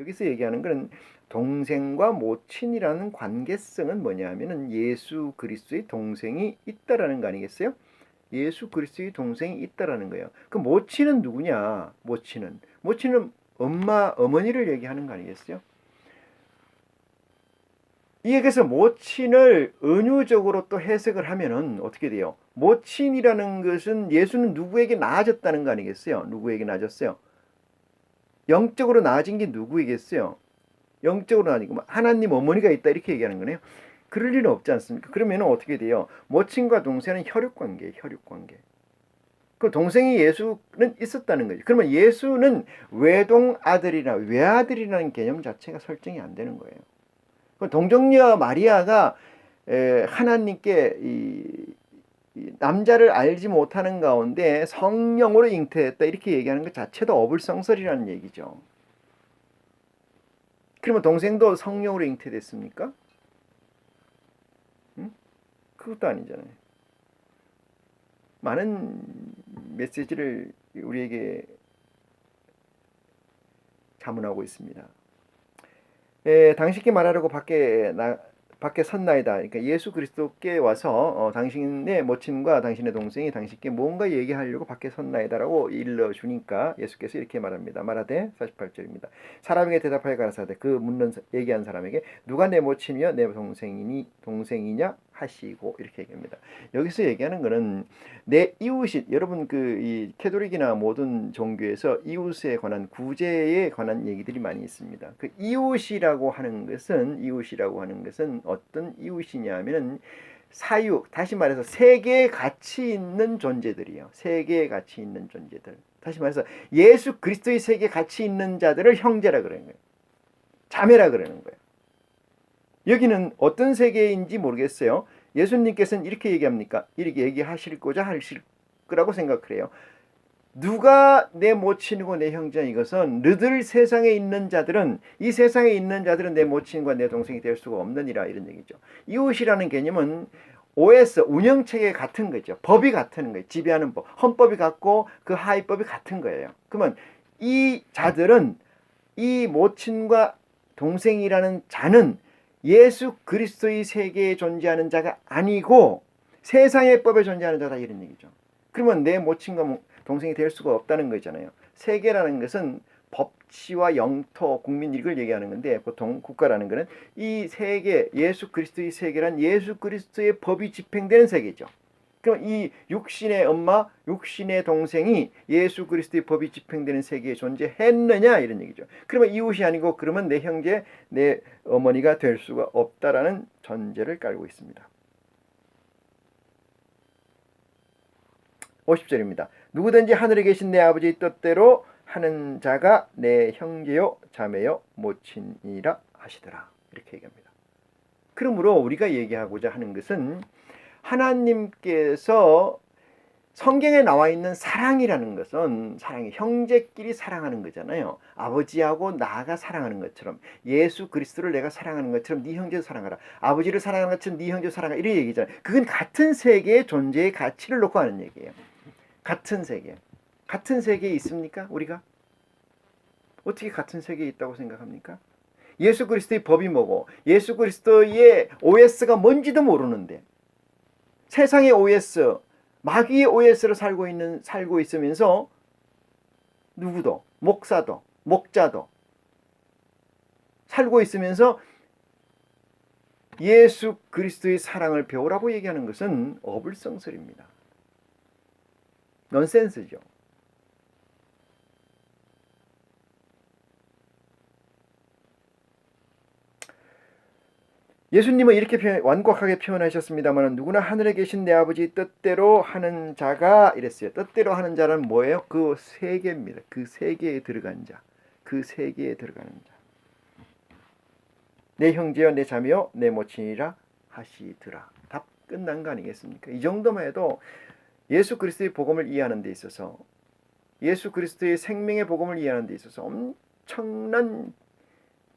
여기서 얘기하는 것은 동생과 모친이라는 관계성은 뭐냐면은 예수 그리스도의 동생이 있다라는 거 아니겠어요? 예수 그리스도의 동생이 있다라는 거예요. 그 모친은 누구냐? 모친은 모친은 엄마 어머니를 얘기하는 거 아니겠어요? 이에게서 모친을 은유적으로 또 해석을 하면은 어떻게 돼요? 모친이라는 것은 예수는 누구에게 나아졌다는 거 아니겠어요? 누구에게 나아졌어요? 영적으로 나아진 게 누구이겠어요? 영적으로 나아진 거 하나님 어머니가 있다 이렇게 얘기하는 거네요. 그럴 리는 없지 않습니까? 그러면 어떻게 돼요? 모친과 동생은 혈육 관계, 혈육 관계. 그 동생이 예수는 있었다는 거죠. 그러면 예수는 외동 아들이나 외아들이라는 개념 자체가 설정이 안 되는 거예요. 그 동정녀 마리아가 에, 하나님께 남자를 알지 못하는 가운데 성령으로 잉태했다 이렇게 얘기하는 것 자체도 어불성설이라는 얘기죠. 그러면 동생도 성령으로 잉태됐습니까? 응? 그것도 아니잖아요. 많은 메시지를 우리에게 자문하고 있습니다. 에, 당신께 말하려고 밖에 나 밖에 섰나이다. 그러니까 예수 그리스도께 와서 어, 당신의 모친과 당신의 동생이 당신께 뭔가 얘기하려고 밖에 섰나이다라고 일러 주니까 예수께서 이렇게 말합니다. 말하되 48절입니다. 사람에게 대답하여 가라사대 그 묻는 얘기한 사람에게 누가 내 모친이며 내 동생이니 동생이냐 하시고 이렇게 얘기합니다. 여기서 얘기하는 것은 내 이웃이 여러분 그 이 캐톨릭이나 모든 종교에서 이웃에 관한 구제에 관한 얘기들이 많이 있습니다. 그 이웃이라고 하는 것은 이웃이라고 하는 것은 어떤 이웃이냐면은 사유 다시 말해서 세계에 가치 있는 존재들이요. 세계에 가치 있는 존재들. 다시 말해서 예수 그리스도의 세계에 가치 있는 자들을 형제라 그러는 거예요. 자매라 그러는 거예요. 여기는 어떤 세계인지 모르겠어요. 예수님께서는 이렇게 얘기합니까? 이렇게 얘기하실고자 하실 거라고 생각을 해요. 누가 내 모친이고 내 형제냐 이것은 너들 세상에 있는 자들은 이 세상에 있는 자들은 내 모친과 내 동생이 될 수가 없느니라 이런 얘기죠. 이웃이라는 개념은 OS 운영체계 같은 거죠. 법이 같은 거예요. 지배하는 법. 헌법이 같고 그 하위법이 같은 거예요. 그러면 이 자들은 이 모친과 동생이라는 자는 예수 그리스도의 세계에 존재하는 자가 아니고 세상의 법에 존재하는 자다 이런 얘기죠. 그러면 내 모친과 동생이 될 수가 없다는 거잖아요. 세계라는 것은 법치와 영토, 국민 이걸 얘기하는 건데 보통 국가라는 것은 이 세계, 예수 그리스도의 세계란 예수 그리스도의 법이 집행되는 세계죠. 그럼 이 육신의 엄마, 육신의 동생이 예수 그리스도의 법이 집행되는 세계에 존재했느냐 이런 얘기죠. 그러면 이웃이 아니고 그러면 내 형제, 내 어머니가 될 수가 없다라는 전제를 깔고 있습니다. 50절입니다. 누구든지 하늘에 계신 내 아버지의 뜻대로 하는 자가 내 형제요 자매요 모친이라 하시더라. 이렇게 얘기합니다. 그러므로 우리가 얘기하고자 하는 것은 하나님께서 성경에 나와 있는 사랑이라는 것은 사랑이 형제끼리 사랑하는 거잖아요. 아버지하고 나가 사랑하는 것처럼 예수 그리스도를 내가 사랑하는 것처럼 네 형제도 사랑하라. 아버지를 사랑하는 것처럼 네 형제도 사랑하라. 이런 얘기잖아요. 그건 같은 세계의 존재의 가치를 놓고 하는 얘기예요. 같은 세계. 같은 세계에 있습니까? 우리가? 어떻게 같은 세계에 있다고 생각합니까? 예수 그리스도의 법이 뭐고 예수 그리스도의 OS가 뭔지도 모르는데 세상의 OS, 마귀의 OS로 살고 있는 살고 있으면서 누구도 목사도 목자도 살고 있으면서 예수 그리스도의 사랑을 배우라고 얘기하는 것은 어불성설입니다. 넌센스죠. 예수님은 이렇게 표현, 완곡하게 표현하셨습니다만 누구나 하늘에 계신 내 아버지 뜻대로 하는 자가 이랬어요. 뜻대로 하는 자는 뭐예요? 그 세계입니다. 그 세계에 들어간 자. 그 세계에 들어가는 자. 내 형제여 내 자매여 내 모친이라 하시더라. 답 끝난 거 아니겠습니까? 이 정도만 해도 예수 그리스도의 복음을 이해하는 데 있어서 예수 그리스도의 생명의 복음을 이해하는 데 있어서 엄청난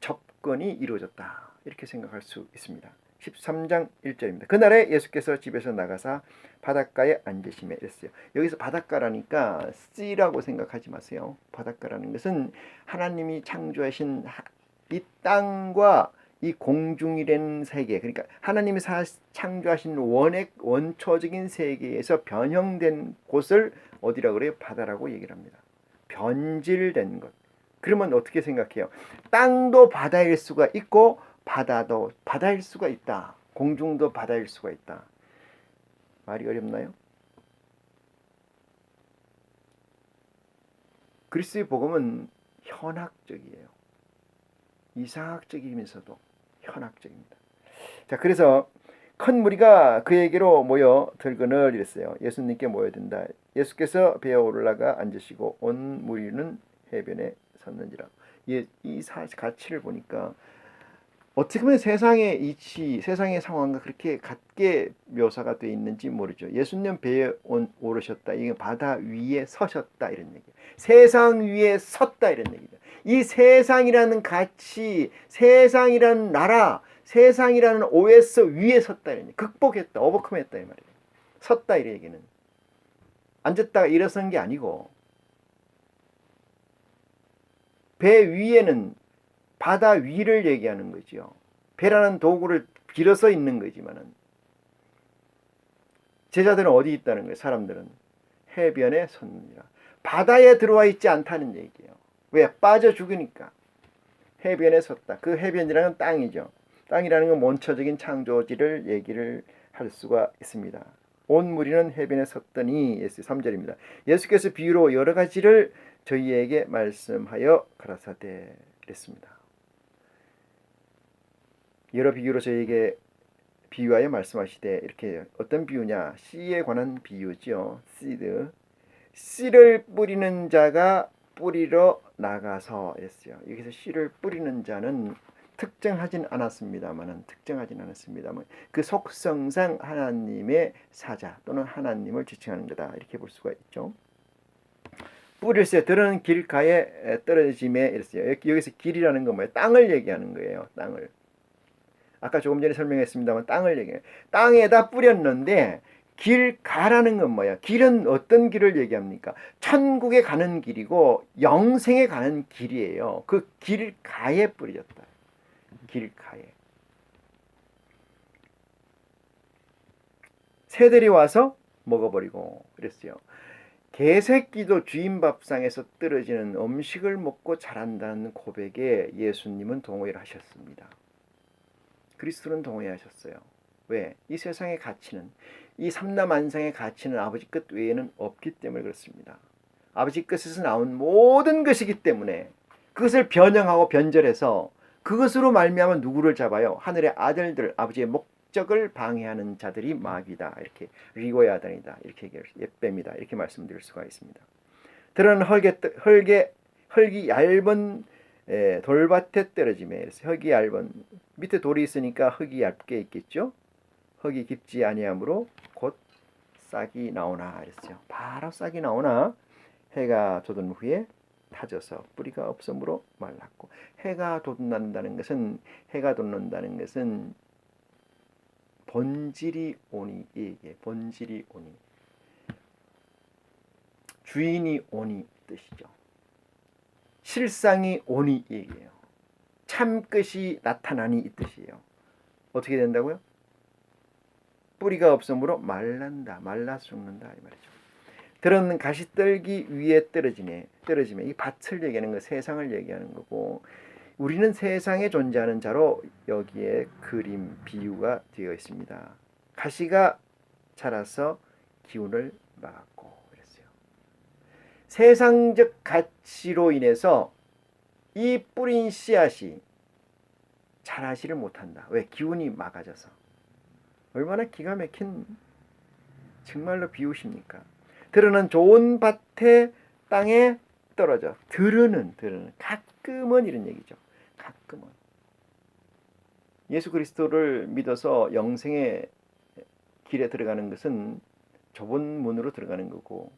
접근이 이루어졌다. 이렇게 생각할 수 있습니다. 13장 1절입니다. 그날에 예수께서 집에서 나가사 바닷가에 앉으시며 이랬어요. 여기서 바닷가라니까 씨라고 생각하지 마세요. 바닷가라는 것은 하나님이 창조하신 이 땅과 이 공중이라는 세계 그러니까 하나님이 사, 창조하신 원액 원초적인 세계에서 변형된 곳을 어디라고 그래요? 바다라고 얘기를 합니다. 변질된 것. 그러면 어떻게 생각해요? 땅도 바다일 수가 있고 바다도 바다일 수가 있다. 공중도 바다일 수가 있다. 말이 어렵나요? 그리스도의 복음은 현학적이에요. 이상학적이면서도 현학적입니다. 자, 그래서 큰 무리가 그에게로 모여 들거늘 이랬어요. 예수님께 모여든다. 예수께서 배에 올라가 앉으시고 온 무리는 해변에 섰는지라. 이, 이 사, 가치를 보니까 어떻게 보면 세상의 이치, 세상의 상황과 그렇게 같게 묘사가 되어 있는지 모르죠. 예수님 배에 온, 오르셨다. 이게 바다 위에 서셨다 이런 얘기예요. 세상 위에 섰다 이런 얘기죠. 이 세상이라는 가치, 세상이라는 나라, 세상이라는 OS 위에 섰다 이런 얘기. 극복했다, 오버컴했다 이 말이에요. 섰다 이 얘기는 앉았다가 일어선 게 아니고 배 위에는 바다 위를 얘기하는 거죠. 배라는 도구를 빌어서 있는 거지만은 제자들은 어디 있다는 거예요? 사람들은 해변에 섰느니라. 바다에 들어와 있지 않다는 얘기예요. 왜? 빠져 죽으니까. 해변에 섰다. 그 해변이라는 땅이죠. 땅이라는 건 원초적인 창조지를 얘기를 할 수가 있습니다. 온 무리는 해변에 섰더니 예수 3절입니다. 예수께서 비유로 여러 가지를 저희에게 말씀하여 가라사대 그랬습니다. 여러 비유로 저에게 비유하여 말씀하시되 이렇게 어떤 비유냐 씨에 관한 비유죠. 씨드 씨를 뿌리는 자가 뿌리러 나가서 했어요. 여기서 씨를 뿌리는 자는 특정하진 않았습니다만은 특정하진 않았습니다만 그 속성상 하나님의 사자 또는 하나님을 지칭하는 거다 이렇게 볼 수가 있죠. 뿌릴새 들은 길가에 떨어짐에 이랬어요. 여기서 길이라는 건 뭐예요? 땅을 얘기하는 거예요. 땅을. 아까 조금 전에 설명했습니다만 땅을 얘기해요. 땅에다 뿌렸는데 길 가라는 건 뭐야? 길은 어떤 길을 얘기합니까? 천국에 가는 길이고 영생에 가는 길이에요. 그 길 가에 뿌려졌다. 길 가에. 새들이 와서 먹어버리고 그랬어요. 개새끼도 주인 밥상에서 떨어지는 음식을 먹고 자란다는 고백에 예수님은 동의를 하셨습니다. 그리스도는 동의하셨어요. 왜? 이 세상의 가치는 이 삼라만상의 가치는 아버지 끝 외에는 없기 때문에 그렇습니다. 아버지 끝에서 나온 모든 것이기 때문에 그것을 변형하고 변절해서 그것으로 말미암아 누구를 잡아요? 하늘의 아들들 아버지의 목적을 방해하는 자들이 마귀다 이렇게 리고야단이다 이렇게 예배입니다 이렇게 말씀드릴 수가 있습니다. 들은 헐게 헐게 헐기 얇은 에, 돌밭에 떨어짐에 흙이 얇은 밑에 돌이 있으니까 흙이 얇게 있겠죠. 흙이 깊지 아니하므로 곧 싹이 나오나 그랬어요. 바로 싹이 나오나 해가 돋은 후에 타져서 뿌리가 없으므로 말랐고 해가 돋는다는 것은 해가 돋는다는 것은 본질이 오니 이게 본질이 오니 주인이 오니 뜻이죠. 실상이 오니 얘기예요. 참 끝이 나타나니 이 뜻이에요. 어떻게 된다고요? 뿌리가 없으므로 말란다. 말라 죽는다 이 말이죠. 들은 가시떨기 위에 떨어지네. 떨어지면 이 밭을 얘기하는 거, 세상을 얘기하는 거고 우리는 세상에 존재하는 자로 여기에 그림 비유가 되어 있습니다. 가시가 자라서 기운을 막고. 세상적 가치로 인해서 이 뿌린 씨앗이 자라지를 못한다. 왜? 기운이 막아져서. 얼마나 기가 막힌 정말로 비우십니까? 들으는 좋은 밭에 땅에 떨어져. 들으는 들으는 가끔은 이런 얘기죠. 가끔은 예수 그리스도를 믿어서 영생의 길에 들어가는 것은 좁은 문으로 들어가는 거고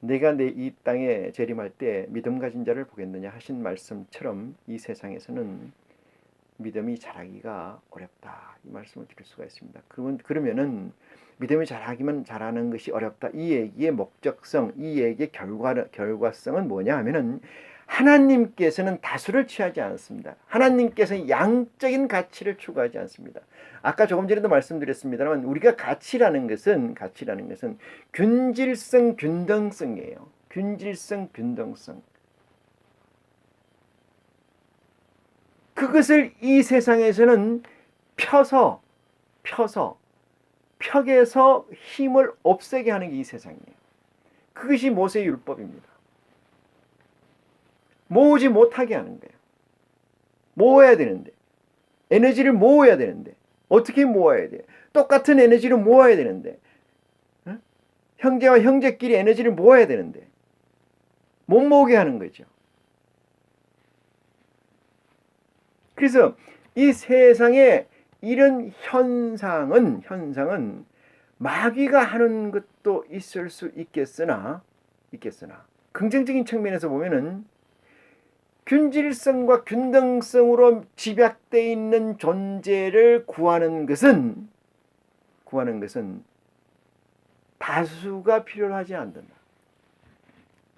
내가 내 이 땅에 재림할 때 믿음 가진 자를 보겠느냐 하신 말씀처럼 이 세상에서는 믿음이 자라기가 어렵다 이 말씀을 드릴 수가 있습니다. 그러면 그러면은 믿음이 자라기만 자라는 것이 어렵다 이 얘기의 목적성, 이 얘기의 결과 결과성은 뭐냐 하면은 하나님께서는 다수를 취하지 않습니다. 하나님께서는 양적인 가치를 추구하지 않습니다. 아까 조금 전에도 말씀드렸습니다만 우리가 가치라는 것은 가치라는 것은 균질성, 균등성이에요. 균질성, 균등성. 그것을 이 세상에서는 펴서 펴서 벽에서 힘을 없애게 하는 게 이 세상이에요. 그것이 모세의 율법입니다. 모으지 못하게 하는 거예요. 모아야 되는데 에너지를 모아야 되는데 어떻게 모아야 돼? 똑같은 에너지를 모아야 되는데 어? 형제와 형제끼리 에너지를 모아야 되는데 못 모으게 하는 거죠. 그래서 이 세상에 이런 현상은 현상은 마귀가 하는 것도 있을 수 있겠으나 있겠으나 긍정적인 측면에서 보면은 균질성과 균등성으로 집약되어 있는 존재를 구하는 것은 구하는 것은 다수가 필요하지 않는다.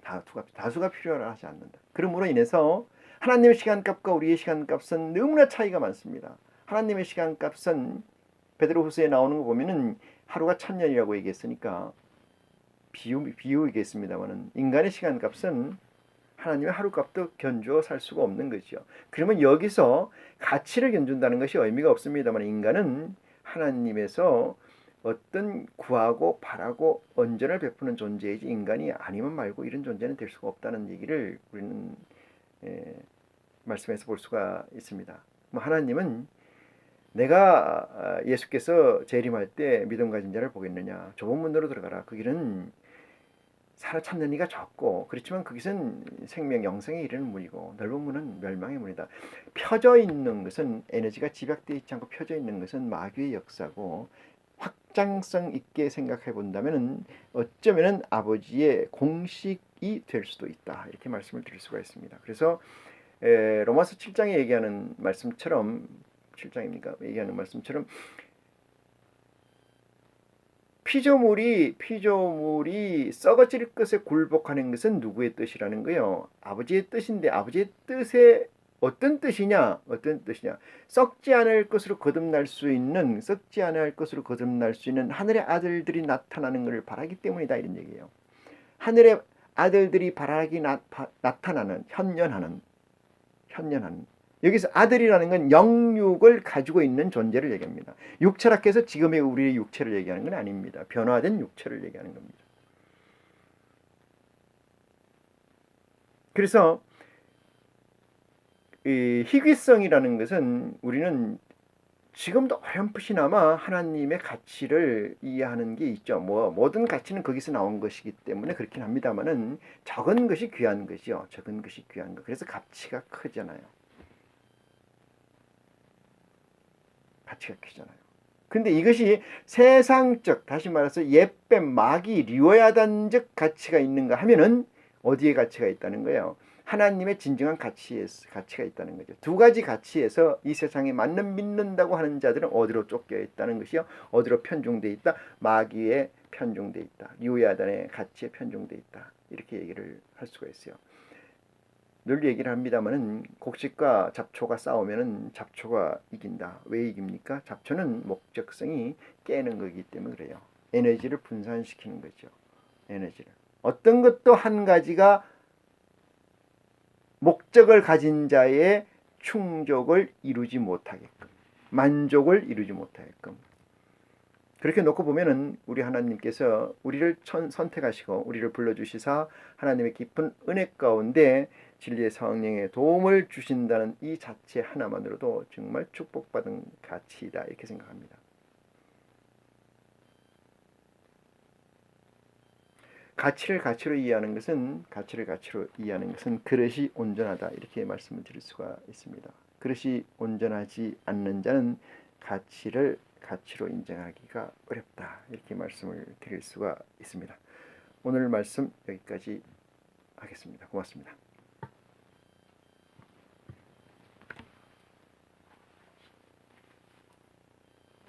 다수가 다수가 필요하지 않는다. 그러므로 인해서 하나님의 시간값과 우리의 시간값은 너무나 차이가 많습니다. 하나님의 시간값은 베드로후서에 나오는 거 보면은 하루가 천 년이라고 얘기했으니까 비유 비유이겠습니다만은 인간의 시간값은 하나님의 하루값도 견주어 살 수가 없는 거죠. 그러면 여기서 가치를 견준다는 것이 의미가 없습니다만 인간은 하나님에서 어떤 구하고 바라고 언전을 베푸는 존재이지 인간이 아니면 말고 이런 존재는 될 수가 없다는 얘기를 우리는 에, 말씀에서 볼 수가 있습니다. 뭐 하나님은 내가 아, 예수께서 재림할 때 믿음 가진 자를 보겠느냐 좁은 문으로 들어가라 그 길은 살아 찾는 이가 적고 그렇지만 그것은 생명 영생에 이르는 문이고 넓은 문은 멸망의 문이다. 펴져 있는 것은 에너지가 집약되어 있지 않고 펴져 있는 것은 마귀의 역사고 확장성 있게 생각해 본다면은 어쩌면은 아버지의 공식이 될 수도 있다 이렇게 말씀을 드릴 수가 있습니다. 그래서 에, 로마서 7장에 얘기하는 말씀처럼 7장입니까? 얘기하는 말씀처럼 피조물이 피조물이 썩어질 것에 굴복하는 것은 누구의 뜻이라는 거예요? 아버지의 뜻인데 아버지의 뜻에 어떤 뜻이냐? 어떤 뜻이냐? 썩지 않을 것으로 거듭날 수 있는 썩지 않을 것으로 거듭날 수 있는 하늘의 아들들이 나타나는 것을 바라기 때문이다 이런 얘기예요. 하늘의 아들들이 바라기 나, 타나는 현년하는 현년하는 여기서 아들이라는 건 영육을 가지고 있는 존재를 얘기합니다. 육체락해서 지금의 우리의 육체를 얘기하는 건 아닙니다. 변화된 육체를 얘기하는 겁니다. 그래서 이 희귀성이라는 것은 우리는 지금도 어렴풋이나마 하나님의 가치를 이해하는 게 있죠. 뭐 모든 가치는 거기서 나온 것이기 때문에 그렇긴 합니다만은 적은 것이 귀한 것이요. 적은 것이 귀한 것. 그래서 가치가 크잖아요. 가치가 크잖아요. 근데 이것이 세상적 다시 말해서 예뱀 마귀 리워야단적 가치가 있는가 하면은 어디에 가치가 있다는 거예요? 하나님의 진정한 가치에 가치가 있다는 거죠. 두 가지 가치에서 이 세상에 맞는 믿는다고 하는 자들은 어디로 쫓겨 있다는 것이요? 어디로 편중돼 있다? 마귀에 편중돼 있다. 리오야단의 가치에 편중돼 있다. 이렇게 얘기를 할 수가 있어요. 늘 얘기를 합니다만은 곡식과 잡초가 싸우면은 잡초가 이긴다. 왜 이깁니까? 잡초는 목적성이 깨는 거기 때문에 그래요. 에너지를 분산시키는 거죠. 에너지를. 어떤 것도 한 가지가 목적을 가진 자의 충족을 이루지 못하게끔, 만족을 이루지 못하게끔. 그렇게 놓고 보면은 우리 하나님께서 우리를 선택하시고 우리를 불러주시사 하나님의 깊은 은혜 가운데 진리의 성령의 도움을 주신다는 이 자체 하나만으로도 정말 축복받은 가치이다 이렇게 생각합니다. 가치를 가치로 이해하는 것은 가치를 가치로 이해하는 것은 그릇이 온전하다 이렇게 말씀을 드릴 수가 있습니다. 그릇이 온전하지 않는 자는 가치를 가치로 인정하기가 어렵다 이렇게 말씀을 드릴 수가 있습니다. 오늘 말씀 여기까지 하겠습니다. 고맙습니다.